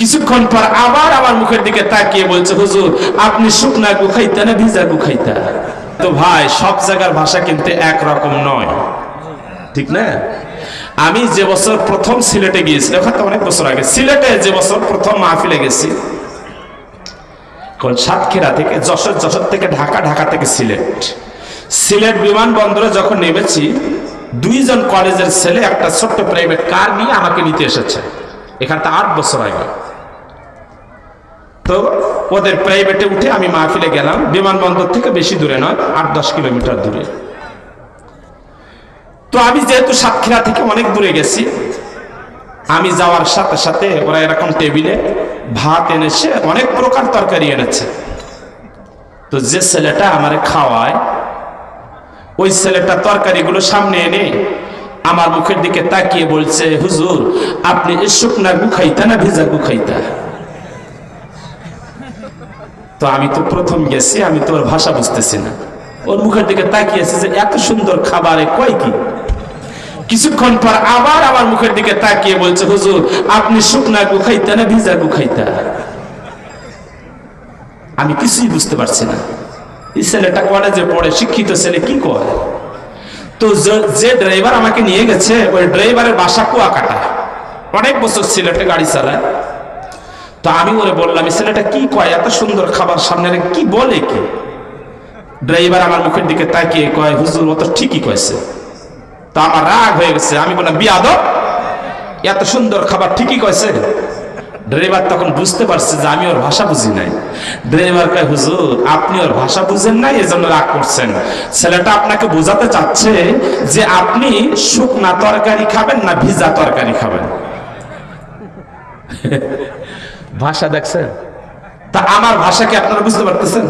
কিছুক্ষণ পর আবার আমার মুখের দিকে তাকিয়ে বলছে, হুজুর, আপনি শুকনা গু খাইতা না ভিজা গু খাইতা তো ভাই, সব জায়গার ভাষা কিন্তু একরকম নয়। ঠিক না? আমি যে বছর প্রথম সিলেটে গিয়েছি ওখানে তো অনেক বছর আগে, সিলেটে যে বছর প্রথম মাহফিলে গেছি সাতক্ষীরা থেকে, যশোর যশোর থেকে ঢাকা ঢাকা থেকে সিলেট। সিলেট বিমানবন্দরে যখন নেমেছি, দুইজন কলেজের ছেলে একটা ছোট্ট প্রাইভেট কার নিয়ে আমাকে নিতে এসেছে। এখান থেকে আট বছর আগে। তো ওদের প্রাইভেটে উঠে আমি মাহফিলে গেলাম। বিমানবন্দর থেকে বেশি দূরে নয়, আট দশ কিলোমিটার দূরে। তো আমি যেহেতু সাতক্ষীরা থেকে অনেক দূরে গেছি, আমি যাওয়ার সাথে সাথে ওরা এরকম টেবিলে ভাত এনেছে, অনেক প্রকার তরকারি এনেছে। তো যে ছেলেটা আমারে খাওয়ায়, ওই ছেলেটা তরকারিগুলো সামনে এনে আমার মুখের দিকে তাকিয়ে বলছে, হুজুর, আপনি শুকনা গু খাইতা না ভিজা গু খাইতা তো আমি তো প্রথম গেছি, আমি তো ওর ভাষা বুঝতেছি না। ওর মুখের দিকে তাকিয়েছে যে এত সুন্দর খাবারে কয় কি? কিছুক্ষণ পর আবার আমার মুখের দিকে তাকিয়ে বলছে, হুজুর, আপনি শুকনা গু খাইতা না ভিজা গু খাইতা আমি কিছুই বুঝতে পারছি না। এই ছেলেটা কলেজে পড়ে, শিক্ষিত ছেলে, কি করে তো যে- যে ড্রাইভার আমাকে নিয়ে গেছে, ওই ড্রাইভারের বাসা কুয়াকাটা। অনেক বছর সিলেটে গাড়ি চালায়। তো আমি ওরে বললাম ছেলেটা কি কয়? এত সুন্দর খাবার সামনে কি বলে কি? ড্রাইভার আমার মুখের দিকে তাকিয়ে কয়, হুজুর, ও তো ঠিকই কয়েছে তা আমার রাগ হয়ে গেছে। আমি বললাম বিয়াদ এত সুন্দর খাবার ঠিকই কয়েছে ড্রাইভার তখন বুঝতে পারছে যে আমি ওর ভাষা বুঝি নাই। ড্রাইভার কয়, হুজুর, আপনি ওর ভাষা বুঝেন নাই, এজন্য রাগ করছেন। ছেলেটা আপনাকে বোঝাতে চাচ্ছে যে আপনি শুকনা তরকারি খাবেন না ভিজা তরকারি খাবেন। ভাষা দেখছেন? তা আমার ভাষাকে আপনারা বুঝতে পারতেছেন?